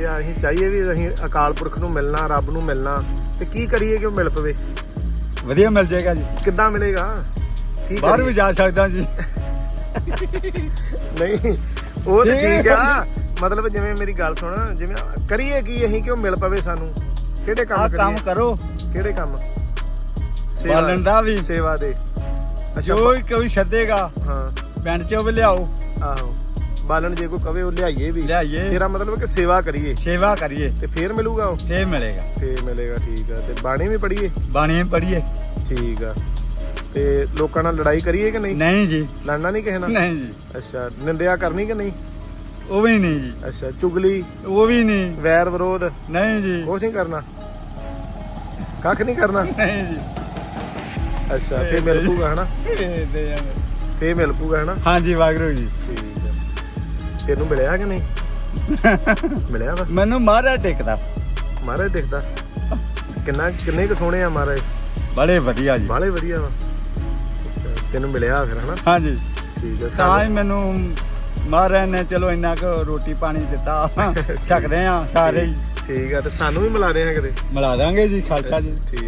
ਇਹ ਆ ਅਸੀਂ ਚਾਹੀਏ ਵੀ ਅਸੀਂ ਅਕਾਲ ਪੁਰਖ ਨੂੰ ਮਿਲਣਾ ਰੱਬ ਨੂੰ ਮਿਲਣਾ। ਤੇ ਕੀ ਕਰੀਏ ਕਿ ਉਹ ਮਿਲ ਪਵੇ? ਵਧੀਆ ਮਿਲ ਜਾਏਗਾ ਜੀ। ਕਿੱਦਾਂ ਮਿਲੇਗਾ? ਕੀ ਬਾਹਰ ਵੀ? ਜਾ ਸਕਦਾ ਜੀ। ਨਹੀਂ ਉਹ ਤਾਂ ਠੀਕ ਠੀਕ ਆ। ਮਤਲਬ ਜਿਵੇਂ ਮੇਰੀ ਗੱਲ ਸੁਣ ਜਿਵੇਂ ਕਰੀਏ ਕੀ ਅਸੀਂ ਕਿ ਉਹ ਮਿਲ ਪਵੇ ਸਾਨੂੰ? ਕਿਹੜੇ ਆ ਕੰਮ ਕੰਮ ਕਰੀਏ? ਕਰੋ। ਕਿਹੜੇ ਕੰਮ? ਬਾਲਣ ਦਾ ਵੀ। ਸੇਵਾ ਦੇ। ਅੱਛਾ ਜੋ ਕੋਈ ਛੱਡੇਗਾ ਹਾਂ। ਪਿੰਡ ਚੋਂ ਵੀ ਲਿਆਓ। ਆਹੋ। ਬਾਲਣ ਜੇ ਕੋਈ ਕਵੇ ਉਹ ਲਿਆਈਏ ਵੀ। ਲਿਆਈਏ। ਤੇਰਾ ਮਤਲਬ ਕਿ ਸੇਵਾ ਕਰੀਏ। ਸੇਵਾ ਕਰੀਏ। ਤੇ ਫੇਰ ਮਿਲੂਗਾ ਉਹ? ਫੇਰ ਮਿਲੇਗਾ। ਫੇਰ ਮਿਲੇਗਾ ਠੀਕ ਆ। ਤੇ ਬਾਣੀ ਵੀ ਪੜੀਏ ਬਾਣੀ ਪੜੀਏ ਠੀਕ ਆ। ਤੇ ਲੋਕਾਂ ਨਾਲ ਲੜਾਈ ਕਰੀਏ ਕਿ ਨਹੀਂ? ਨਹੀਂ ਜੀ। ਲੜਨਾ ਨਹੀਂ ਕਿਸੇ ਨਾਲ? ਨਹੀਂ ਜੀ। ਅੱਛਾ ਨਿੰਦਿਆ ਕਰਨੀ ਕਿ ਨਹੀਂ? ਉਹ ਵੀ ਨਹੀਂ ਜੀ। ਅੱਛਾ ਚੁਗਲੀ? ਉਹ ਵੀ ਨਹੀਂ। ਵੈਰ ਵਿਰੋਧ? ਨਹੀਂ ਜੀ। ਕੁਛ ਨਹੀਂ ਕਰਨਾ? ਕੱਖ ਨਹੀਂ ਕਰਨਾ? ਨਹੀਂ ਜੀ। ਅੱਛਾ ਫੇਰ ਮਿਲ ਪੂਗਾ ਹਨਾ? ਇਹ ਦੇ ਜਾਂਦੇ। ਫੇਰ ਮਿਲ ਪੂਗਾ ਹਨਾ? ਹਾਂਜੀ ਵਾਗਰੂ ਜੀ। ਠੀਕ ਤੈਨੂੰ ਮਿਲਿਆ ਕਿ ਨਹੀਂ? ਮਿਲਿਆ ਵਾ? ਮੈਨੂੰ ਮਾਰਾ ਟੇਕਦਾ। ਮਹਾਰਾਜ ਦਿਖਦਾ ਕਿੰਨਾ ਕਿੰਨੇ ਕੁ ਸੋਹਣੇ ਆ ਮਹਾਰਾਜ? ਬੜੇ ਵਧੀਆ ਜੀ। ਬਾਲੇ ਵਧੀਆ ਵਾ। ਅੱਛਾ, ਤੈਨੂੰ ਮਿਲਿਆ ਫਿਰ ਹਨਾ? ਹਾਂਜੀ। ਠੀਕ ਆ ਤਾਂ ਹੀ ਸਾਨੂੰ ਮੈਨੂੰ ਮਹਾਰਾਜ ਨੇ ਚਲੋ ਇੰਨਾ ਕੁ ਰੋਟੀ ਪਾਣੀ ਦਿੱਤਾ। ਛਕਦੇ ਆ ਸਾਰੇ। ਹੀ ਠੀਕ ਆ ਤੇ ਸਾਨੂੰ ਵੀ ਮਿਲਾ ਰਹੇ ਆ ਕਦੇ ਮਿਲਾ ਦਾਂਗੇ ਜੀ ਖਾਲਸਾ ਜੀ। ਠੀਕ।